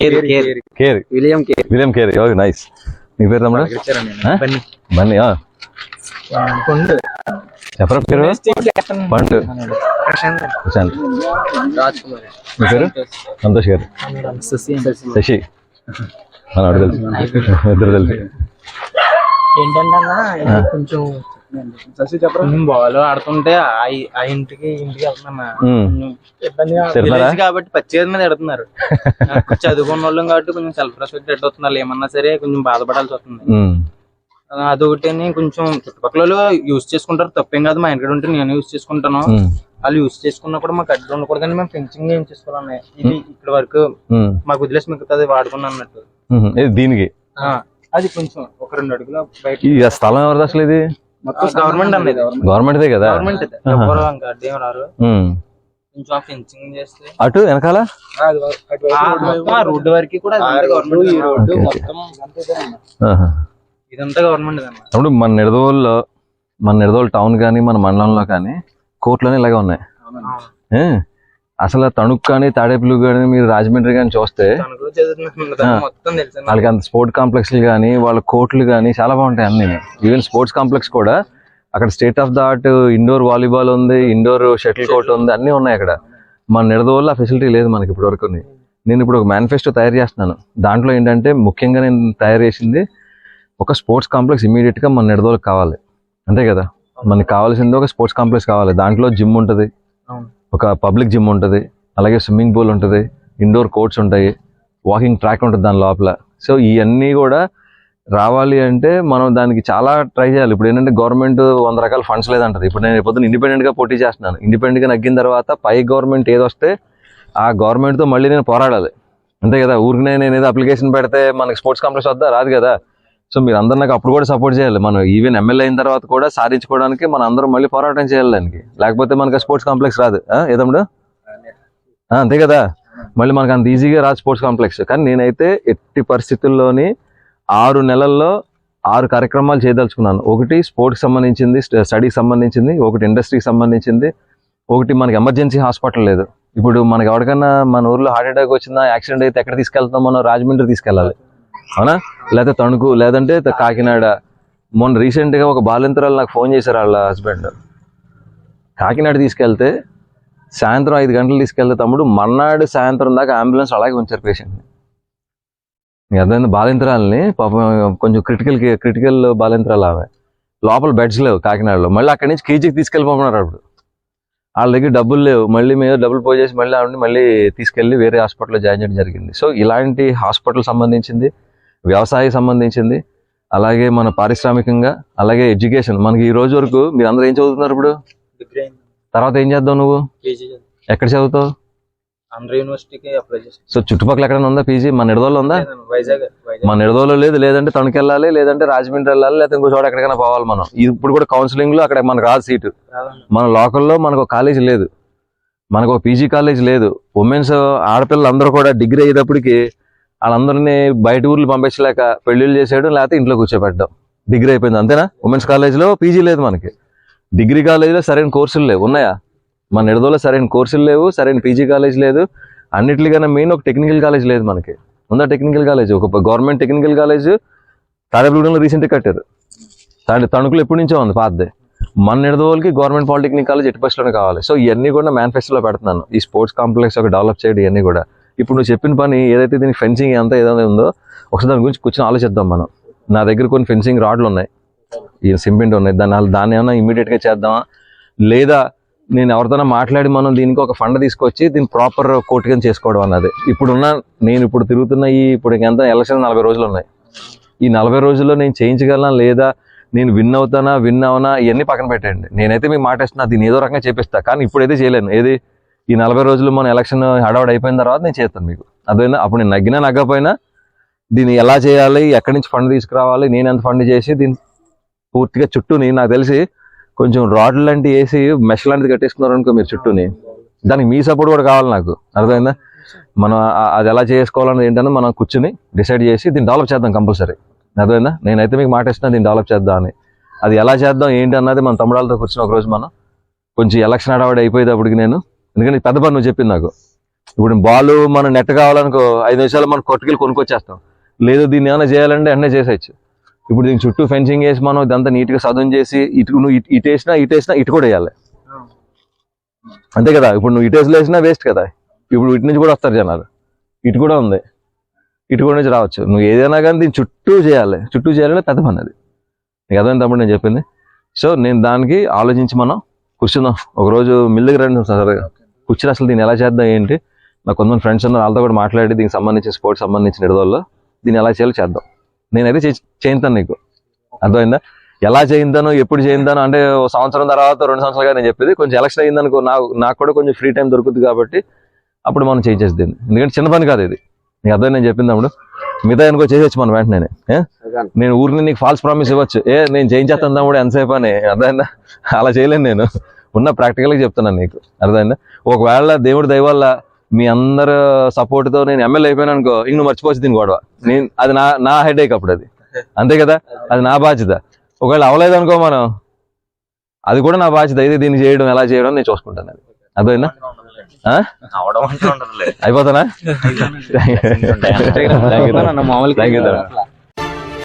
Kerr Kerr William Kerr. William Kerr. Oh nice. నీ పేరు తమ్ముడు? బన్నీ. బన్నీ ఆ. ఎవరు పేరు? పండు. ప్రశాంత్. ప్రశాంత్. రాజ్ కుమార్ మీ పేరు? సంతోష్ గారు. శశి మనవాడు తెలుసు. ఇద్దరు తెలుసు. ఏంటంటే కొంచెం బాల్ ఆడుతుంటే ఆ- ఆ ఇంటికి ఇంటికి వెళ్తున్నా. ఇబ్బందిగా? విలేజ్ కాబట్టి పచ్చి మీద ఎడుతున్నారు. చదువుకున్న వాళ్ళం కాబట్టి కొంచెం సెల్ఫ్ రెస్పెక్ట్ ఎడ్ అవుతున్నారు ఏమన్నా సరే కొంచెం బాధపడాల్సి వస్తుంది. అదొకటి కొంచెం చుట్టుపక్కల యూజ్ చేసుకుంటారు. తప్పేం కాదు మా ఇంటికి ఉంటే నేను యూజ్ చేసుకుంటాను. వాళ్ళు యూజ్ చేసుకున్నా కూడా మాకు అడ్డు ఉండకూడదని మేము ఫెన్సింగ్ ఏం చేసుకోవాలి ఇది ఇక్కడ వరకు. మాకు వదిలేసి మిగతాది వాడుకున్నా అన్నట్టు. దీనికి? ఆ, అది కొంచెం ఒక రెండు అడుగుల బయట. స్థలం ఎవరిది అసలు ఇది? గవర్నమెంట్ అన్నది. గవర్నమెంట్దే కదా? గవర్నమెంట్. కొంచెం ఫెన్సింగ్ చేస్తే. అటు వెనకాల? రోడ్డు వరకు కూడా గవర్నమెంట్ ఈ రోడ్డు. మొత్తం. ఇదంతా గవర్నమెంట్ అన్నమాట. అప్పుడు మన నిడదవోల్లో మన నిడదవోలు టౌన్ కానీ మన మండలంలో కానీ కోర్టులోనే ఇలాగే ఉన్నాయి? అసలు తణుకు కానీ తాడేపులు కానీ మీరు రాజమండ్రి కానీ చూస్తే వాళ్ళకి అంత స్పోర్ట్ కాంప్లెక్స్లు కానీ వాళ్ళ కోర్టులు కానీ చాలా బాగుంటాయి అన్ని. ఈవెన్ స్పోర్ట్స్ కాంప్లెక్స్ కూడా అక్కడ state of the art indoor volleyball ఉంది ఇండోర్ షటిల్ కోర్ట్ ఉంది అన్నీ ఉన్నాయి అక్కడ. మన నిడదవోల్లో ఆ ఫెసిలిటీ లేదు మనకి ఇప్పుడు వరకు నేను ఇప్పుడు ఒక మేనిఫెస్టో తయారు చేస్తున్నాను. దాంట్లో ఏంటంటే ముఖ్యంగా నేను తయారు చేసింది ఒక స్పోర్ట్స్ కాంప్లెక్స్ ఇమీడియట్గా మన నిడదవోలకు కావాలి. అంతే కదా? మనకి కావాల్సింది ఒక స్పోర్ట్స్ కాంప్లెక్స్ కావాలి. దాంట్లో జిమ్ ఉంటుంది. ఒక పబ్లిక్ జిమ్ ఉంటుంది అలాగే స్విమ్మింగ్ పూల్ ఉంటుంది ఇండోర్ కోర్ట్స్ ఉంటాయి వాకింగ్ ట్రాక్ ఉంటుంది దాని లోపల. సో ఇవన్నీ కూడా రావాలి అంటే మనం దానికి చాలా ట్రై చేయాలి. ఇప్పుడు ఏంటంటే గవర్నమెంట్ వంద రకాల ఫండ్స్ లేదంటారు ఇప్పుడు నేను పొద్దున్న ఇండిపెండెంట్గా పోటీ చేస్తున్నాను. ఇండిపెండెంట్గా నగ్గిన తర్వాత పై గవర్నమెంట్ ఏదొస్తే ఆ గవర్నమెంట్తో మళ్ళీ నేను పోరాడాలి. అంతే కదా? ఊరికి నేను ఏదో అప్లికేషన్ పెడితే మనకి స్పోర్ట్స్ కాంప్లెక్స్ వద్దా? రాదు కదా? సో మీరు అందరు నాకు అప్పుడు కూడా సపోర్ట్ చేయాలి. మనం ఈవెన్ ఎమ్మెల్యే అయిన తర్వాత కూడా సాధించుకోవడానికి మనం అందరం మళ్ళీ పోరాటం చేయాలి దానికి. లేకపోతే మనకి స్పోర్ట్స్ కాంప్లెక్స్ రాదు. ఏదమ్ముడు? అంతే కదా. మళ్ళీ మనకు అంత ఈజీగా రాదు స్పోర్ట్స్ కాంప్లెక్స్ కానీ నేనైతే ఎట్టి పరిస్థితుల్లోని ఆరు నెలల్లో ఆరు కార్యక్రమాలు చేయదలుచుకున్నాను. ఒకటి స్పోర్ట్స్ సంబంధించింది స్టడీకి సంబంధించింది ఒకటి ఇండస్ట్రీకి సంబంధించింది ఒకటి మనకి ఎమర్జెన్సీ హాస్పిటల్ లేదు. ఇప్పుడు మనకి ఎవరికైనా మన ఊర్లో హార్ట్ అటాక్ వచ్చినా యాక్సిడెంట్ అయితే ఎక్కడ తీసుకెళ్తాం మనం రాజమండ్రి తీసుకెళ్ళాలి. అవునా? లేకపోతే తణుకు లేదంటే కాకినాడ. మొన్న రీసెంట్గా ఒక బాలింతరాలు నాకు ఫోన్ చేశారు వాళ్ళ హస్బెండ్ కాకినాడ తీసుకెళ్తే సాయంత్రం ఐదు గంటలు తీసుకెళ్తే తమ్ముడు మర్నాడు సాయంత్రం దాకా అంబులెన్స్ అలాగే ఉంచారు పేషెంట్ని నీకు అర్థమైంది? బాలింతరాలని పాపం కొంచెం క్రిటికల్ క్రిటికల్ బాలింతరాలు ఆమె. లోపల బెడ్స్ లేవు కాకినాడలో. మళ్ళీ అక్కడి నుంచి కేజీకి తీసుకెళ్ళిపోతున్నారు అప్పుడు వాళ్ళ దగ్గర డబ్బులు లేవు. మళ్ళీ మేము డబ్బులు పే చేసి మళ్ళీ ఆవిడని మళ్ళీ తీసుకెళ్ళి వేరే హాస్పిటల్లో జాయిన్ చేయడం జరిగింది. సో ఇలాంటి హాస్పిటల్ సంబంధించింది వ్యవసాయ సంబంధించింది అలాగే మన పారిశ్రామికంగా అలాగే ఎడ్యుకేషన్. మనకి ఈ రోజు వరకు మీరు అందరూ ఏం చదువుతున్నారు ఇప్పుడు? తర్వాత ఏం చేద్దాం నువ్వు? ఎక్కడ చదువుతావు? యూనివర్సిటీకి అప్లై సో చుట్టుపక్కల ఎక్కడైనా ఉందా పీజీ? మన నిడదోలో ఉందా? వైజాగ్ మన నిడదోలో లేదు లేదంటే తణుకు వెళ్ళాలి లేదంటే రాజమండ్రి వెళ్ళాలి లేదంటే ఇంకో చోట ఎక్కడికైనా పోవాలి మనం. ఇప్పుడు కూడా కౌన్సిలింగ్లో అక్కడ మనకు రాదు సీటు. మన లోకల్లో మనకు కాలేజ్ లేదు. మనకు ఒక పీజీ కాలేజ్ లేదు. ఉమెన్స్ ఆడపిల్లలు అందరూ కూడా డిగ్రీ అయ్యేటప్పటికి వాళ్ళందరినీ బయట ఊర్లు పంపించలేక పెళ్ళిళ్ళు చేసేయడం లేకపోతే ఇంట్లో కూర్చోబెట్టడం. డిగ్రీ అయిపోయింది అంతేనా? ఉమెన్స్ కాలేజ్లో పీజీ లేదు మనకి. డిగ్రీ కాలేజీలో సరైన కోర్సులు లేవు. ఉన్నాయా? మన నిడదోలో సరైన కోర్సులు లేవు సరైన పీజీ కాలేజ్ లేదు. అన్నిటికన్నా మెయిన్ ఒక టెక్నికల్ కాలేజ్ లేదు మనకి. ఉందా టెక్నికల్ కాలేజ్ ఒక గవర్నమెంట్ టెక్నికల్ కాలేజ్ తాడేపల్లిగూడెంలో రీసెంట్గా కట్టారు. తాడి తణుకులు ఎప్పటి నుంచో ఉంది పాతదే. మన నిడదోళ్ళకి గవర్నమెంట్ పాలిటెక్నిక్ కాలేజ్ ఎట్టి పరిస్థితిలోనే కావాలి. సో ఇవన్నీ కూడా మేనిఫెస్టోలో పెడుతున్నాను. ఈ స్పోర్ట్స్ కాంప్లెక్స్ ఒక డెవలప్ చేయడం ఇవన్నీ కూడా. ఇప్పుడు నువ్వు చెప్పిన పని ఏదైతే దీనికి ఫెన్సింగ్ ఎంత ఏదైతే ఉందో ఒకసారి దాని గురించి కూర్చొని ఆలోచిద్దాం మనం. నా దగ్గర కొన్ని ఫెన్సింగ్ రాడ్లు ఉన్నాయి. ఈ సిమెంట్ ఉన్నాయి. దాని దాన్ని ఏమైనా ఇమీడియట్గా చేద్దామా? లేదా నేను ఎవరితోనో మాట్లాడి మనం దీనికి ఒక ఫండ్ తీసుకొచ్చి దీన్ని ప్రాపర్ కోర్టు కింద చేసుకోవడం అన్నది. ఇప్పుడున్న నేను ఇప్పుడు తిరుగుతున్న ఈ ఇప్పుడు ఎంత ఎలక్షన్ నలభై రోజులు ఉన్నాయి. ఈ నలభై రోజుల్లో నేను చేయించగలనా? లేదా నేను విన్ అవుతానా? విన్ అవనా? ఇవన్నీ పక్కన పెట్టండి నేనైతే మీకు మాట ఇస్తున్నా దీన్ని ఏదో రకంగా చేపిస్తా. కానీ ఇప్పుడైతే చేయలేను. ఏది? ఈ నలభై రోజులు మన ఎలక్షన్ హడావుడి అయిపోయిన తర్వాత నేను చేస్తాను మీకు. అదైనా? అప్పుడు నేను నగ్గినా నగ్గపోయినా దీన్ని ఎలా చేయాలి? ఎక్కడి నుంచి ఫండ్ తీసుకురావాలి? నేను ఎంత ఫండ్ చేసి దీన్ని పూర్తిగా చుట్టూని నాకు తెలిసి కొంచెం రాడ్ లాంటి వేసి మెష్ లాంటిది కట్టేసుకున్నారు అనుకో మీరు చుట్టూని. దానికి మీ సపోర్ట్ కూడా కావాలి నాకు. అర్థమైందా? మనం అది ఎలా చేసుకోవాలన్నది ఏంటని మనం కూర్చుని డిసైడ్ చేసి దీన్ని డెవలప్ చేద్దాం కంపల్సరీ. అర్థమైందా? నేనైతే మీకు మాట ఇస్తున్నా దీన్ని డెవలప్ చేద్దాం అని. అది ఎలా చేద్దాం ఏంటి అన్నది మన తమ్ముడాలతో కూర్చుని ఒక రోజు మనం కొంచెం ఎలక్షన్ హడావడి అయిపోయేటప్పటికి నేను ఎందుకంటే పెద్ద పని నువ్వు చెప్పింది నాకు. ఇప్పుడు బాల్ మనం నెట్ కావాలనుకో ఐదు నిమిషాలు మనం కొట్టుకెళ్ళి కొనుక్కొచ్చేస్తాం. లేదు దీన్ని ఏమైనా చేయాలంటే వెంటనే చేసేయచ్చు. ఇప్పుడు దీని చుట్టూ ఫెన్సింగ్ వేసి మనం ఇదంతా నీట్గా సదును చేసి ఇటు నువ్వు ఇటు- ఇటు వేసినా ఇటు వేసినా ఇటు కూడా వేయాలి. అంతే కదా? ఇప్పుడు నువ్వు ఇటు వేసినా వేస్ట్ కదా? ఇప్పుడు ఇటు నుంచి కూడా వస్తారు జనాలు. ఇటు కూడా ఉంది. ఇటు కూడా నుంచి రావచ్చు. నువ్వు ఏదైనా కానీ దీన్ని చుట్టూ చేయాలి. చుట్టూ చేయాలంటే పెద్ద పని అది. నీకు అర్థమైంది తమ్ముడు నేను చెప్పింది? సో నేను దానికి ఆలోచించి మనం కూర్చుందాం. ఒకరోజు మిల్లుకి రండి సార్ కూర్చుని అసలు దీన్ని ఎలా చేద్దాం ఏంటి? నాకు కొంతమంది ఫ్రెండ్స్ ఉన్నారు వాళ్ళతో కూడా మాట్లాడి దీనికి సంబంధించి స్పోర్ట్స్ సంబంధించిన ఇడదల్లో దీన్ని ఎలా చేయాలో చేద్దాం. నేనైతే చే- చేయిస్తాను నీకు. అర్థమైందా? ఎలా చేయిందాను ఎప్పుడు చేయిందాను అంటే ఓ సంవత్సరం తర్వాత రెండు సంవత్సరాలుగా నేను చెప్పేది కొంచెం ఎలక్షన్ అయిందనుకో నాకు నాకు కూడా కొంచెం ఫ్రీ టైం దొరుకుతుంది కాబట్టి అప్పుడు మనం చేయించేసి దీన్ని. ఎందుకంటే చిన్న పని కాదు ఇది. నీకు అర్థం నేను చెప్పింది అప్పుడు? మిగతా అనుకో చేసేచ్చు మనం వెంటనే? నేను ఊరికి నీకు ఫాల్స్ ప్రామిస్ ఇవ్వచ్చు. ఏ నేను చేయించేస్తాను తమ్ముడు ఎంతసేపు అని. అర్థమైందా? అలా చేయలేను నేను. ఉన్న ప్రాక్టికల్గా చెప్తున్నాను నీకు. అర్థమైందా? ఒకవేళ దేవుడి దయ వల్ల మీ అందరు support తో నేను ఎమ్మెల్యే అయిపోయాను అనుకో ఇంక నువ్వు మర్చిపోవచ్చు దీని గొడవ. నేను అది నా నా హెడేక్ అప్పుడు అది. అంతే కదా? అది నా బాధ్యత. ఒకవేళ అవ్వలేదు అనుకో మనం అది కూడా నా బాధ్యత. అయితే దీన్ని చేయడం ఎలా చేయడం నేను చూసుకుంటాను అది. అర్థమైందా? అయిపోతానా?